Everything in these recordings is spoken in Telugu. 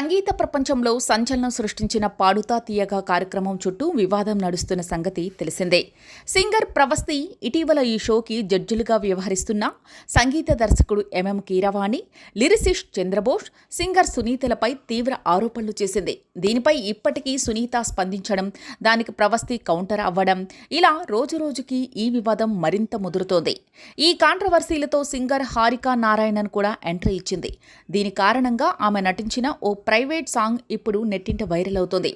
సంగీత ప్రపంచంలో సంచలనం సృష్టించిన పాడుతా తీయగా కార్యక్రమం చుట్టూ వివాదం నడుస్తున్న సంగతి తెలిసిందే. సింగర్ ప్రవస్తి ఇటీవల ఈ షోకి జడ్జిలుగా వ్యవహరిస్తున్న సంగీత దర్శకుడు MM Keeravani lyricist Chandrabose singer సునీతలపై తీవ్ర ఆరోపణలు చేసింది. దీనిపై ఇప్పటికీ సునీత స్పందించడం దానికి ప్రవస్తి కౌంటర్ అవ్వడం ఇలా రోజురోజుకి ఈ వివాదం మరింత ముదురుతోంది. ఈ కాంట్రవర్సీలతో సింగర్ హారికా నారాయణన్ కూడా ఎంట్రీ ఇచ్చింది. దీని కారణంగా ఆమె నటించిన ఓ ప్రైవేట్ సాంగ్ ఇప్పుడు నెట్టింట వైరల్ అవుతుంది.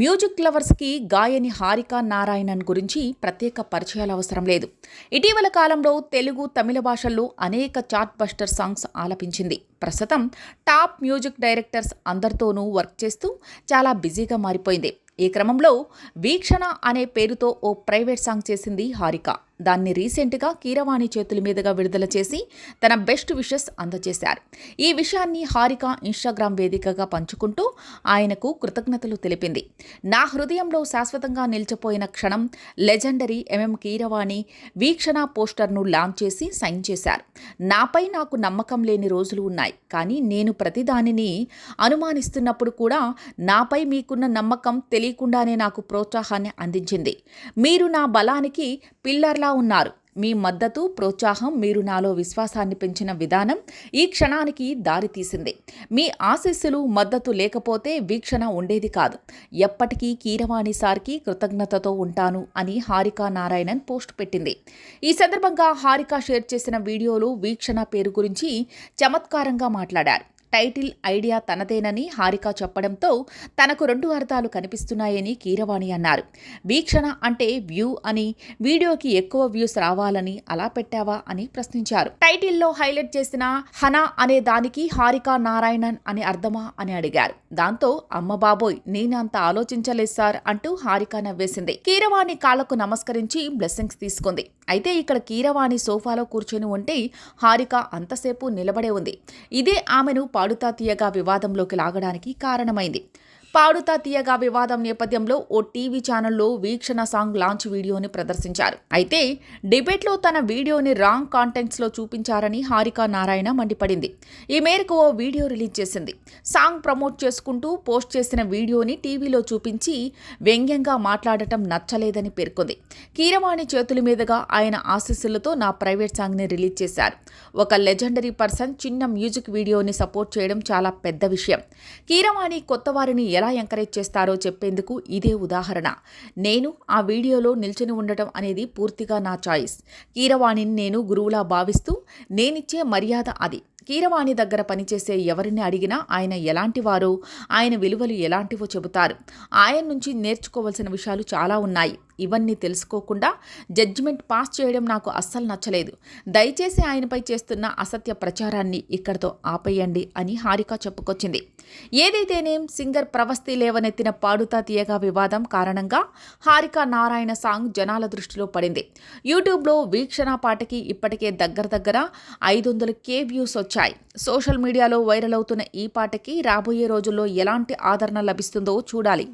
మ్యూజిక్ లవర్స్కి గాయని హారిక నారాయణన్ గురించి ప్రత్యేక పరిచయాలు అవసరం లేదు. ఇటీవల కాలంలో తెలుగు తమిళ భాషల్లో అనేక చాట్ బస్టర్ సాంగ్స్ ఆలపించింది. ప్రస్తుతం టాప్ మ్యూజిక్ డైరెక్టర్స్ అందరితోనూ వర్క్ చేస్తూ చాలా బిజీగా మారిపోయింది. ఈ క్రమంలో వీక్షణ అనే పేరుతో ఓ ప్రైవేట్ సాంగ్ చేసింది హారిక. దాన్ని రీసెంట్గా కీరవాణి చేతుల మీదుగా విడుదల చేసి తన బెస్ట్ విషెస్ అందజేశారు. ఈ విషయాన్ని హారిక ఇన్స్టాగ్రామ్ వేదికగా పంచుకుంటూ ఆయనకు కృతజ్ఞతలు తెలిపింది. నా హృదయంలో శాశ్వతంగా నిలిచిపోయిన క్షణం లెజెండరీ ఎంఎం కీరవాణి వీక్షణ పోస్టర్ను లాంచ్ చేసి సైన్ చేశారు. నాపై నాకు నమ్మకం లేని రోజులు ఉన్నాయి. కానీ నేను ప్రతిదానిని అనుమానిస్తున్నప్పుడు కూడా నాపై మీకున్న నమ్మకం తెలియకుండానే నాకు ప్రోత్సాహాన్ని అందించింది. మీరు నా బలానికి పిల్లర్ల ఉన్నారు. మీ మద్దతు ప్రోత్సాహం మీరు నాలో విశ్వాసాన్ని పెంచిన విధానం ఈ క్షణానికి దారి తీసింది. మీ ఆశీస్సులు మద్దతు లేకపోతే వీక్షణ ఉండేది కాదు. ఎప్పటికీ కీరవాణి సార్కి కృతజ్ఞతతో ఉంటాను అని హారికా నారాయణన్ పోస్ట్ పెట్టింది. ఈ సందర్భంగా హారిక షేర్ చేసిన వీడియోలో వీక్షణ పేరు గురించి చమత్కారంగా మాట్లాడారు. టైటిల్ ఐడియా తనదేనని హారిక చెప్పడంతో తనకు రెండు అర్థాలు కనిపిస్తున్నాయని కీరవాణి అన్నారు. వీక్షణ అంటే వ్యూ అని వీడియోకి ఎక్కువ వ్యూస్ రావాలని అలా పెట్టావా అని ప్రశ్నించారు. టైటిల్లో హైలైట్ చేసిన హనా అనే దానికి హారిక నారాయణన్ అని అర్థమా అని అడిగారు. దాంతో అమ్మ బాబోయ్ నేనంత ఆలోచించలేదు సార్ అంటూ హారిక నవ్వేసింది. కీరవాణి కాళ్ళకు నమస్కరించి బ్లెస్సింగ్స్ తీసుకుంది. అయితే ఇక్కడ కీరవాణి సోఫాలో కూర్చొని ఉంటే హారిక అంతసేపు నిలబడే ఉంది. ఇదే ఆమెను పాడుతా తీయగా వివాదంలోకి లాగడానికి కారణమైంది. పాడుతా తీయగా వివాదం నేపథ్యంలో ఓ టీవీ ఛానల్లో వీక్షణ సాంగ్ లాంచ్ వీడియోని ప్రదర్శించారు. అయితే డిబేట్లో తన వీడియోని రాంగ్ కాంటెంట్స్లో చూపించారని హారిక నారాయణ మండిపడింది. ఈ మేరకు ఓ వీడియో రిలీజ్ చేసింది. సాంగ్ ప్రమోట్ చేసుకుంటూ పోస్ట్ చేసిన వీడియోని టీవీలో చూపించి వ్యంగ్యంగా మాట్లాడటం నచ్చలేదని పేర్కొంది. కీరవాణి చేతుల మీదుగా ఆయన ఆశీస్సులతో నా ప్రైవేట్ సాంగ్ని రిలీజ్ చేశారు. ఒక లెజెండరీ పర్సన్ చిన్న మ్యూజిక్ వీడియోని సపోర్ట్ చేయడం చాలా పెద్ద విషయం. కీరవాణి కొత్త వారిని ఎలా ఎలా ఎంకరేజ్ చేస్తారో చెప్పేందుకు ఇదే ఉదాహరణ. నేను ఆ వీడియోలో నిల్చొని ఉండటం అనేది పూర్తిగా నా చాయిస్ కీరవాణిని నేను గురువులా భావిస్తూ నేనిచ్చే మర్యాద అది. కీరవాణి దగ్గర పనిచేసే ఎవరిని అడిగినా ఆయన ఎలాంటి వారో? ఆయన విలువలు ఎలాంటివో చెబుతారు. ఆయన నుంచి నేర్చుకోవాల్సిన విషయాలు చాలా ఉన్నాయి. ఇవన్నీ తెలుసుకోకుండా జడ్జిమెంట్ పాస్ చేయడం నాకు అస్సలు నచ్చలేదు. దయచేసి ఆయనపై చేస్తున్న అసత్య ప్రచారాన్ని ఇక్కడితో ఆపేయండి అని హారిక చెప్పుకొచ్చింది. ఏదైతేనేం సింగర్ ప్రవస్తి లేవనెత్తిన పాడుతా తీయగా వివాదం కారణంగా హారిక నారాయణ సాంగ్ జనాల దృష్టిలో పడింది. యూట్యూబ్లో వీక్షణ పాటకి ఇప్పటికే దగ్గర దగ్గర ఐదు వందల కే వ్యూస్ వచ్చాయి. సోషల్ మీడియాలో వైరల్ అవుతున్న ఈ పాటకి రాబోయే రోజుల్లో ఎలాంటి ఆదరణ లభిస్తుందో చూడాలి.